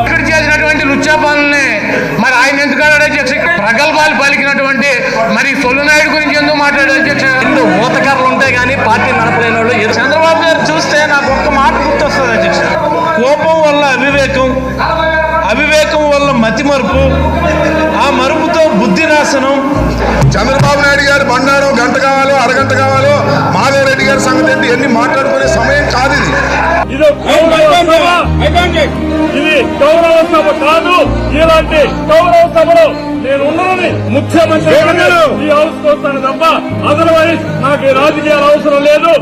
ఇక్కడ చేసినటువంటి లుచ్చా పనుల్ని మరి ఆయన ఎందుకు అన్నాడు అధ్యక్ష? ప్రగల్భాలు పలికినటువంటి మరి సొల్లునాయుడు గురించి ఎందుకు మాట్లాడారు అధ్యక్ష? రెండు ఊతకర్రలు ఉంటాయి కానీ పార్టీ నడపలేని వాళ్ళు చంద్రబాబు గారు చూస్తే నాకు ఒక్క మాట గుర్తొస్తుంది అధ్యక్ష. కోపం వల్ల అవివేకం అవివేకం వల్ల మతిమరుపు ఆ మరుపుతో బుద్ధి నాశనం చంద్రబాబు నాయుడు గారు బండారం గంట కావాలో అరగంట కావాలో మాధవ్ రెడ్డి గారి సంగతి ఏంటి? ఎన్ని మాట్లాడుకునే సమయం కాదు ఇది. ఇది గౌరవ సభ. ఇది గౌరవ సభ కాదు ఇలాంటి గౌరవ సభలో నేను ఉన్నానని ముఖ్యమంత్రి ఈ హౌస్ వస్తాను తప్ప అదర్వైజ్ నాకు రాజకీయాలు అవసరం లేదు.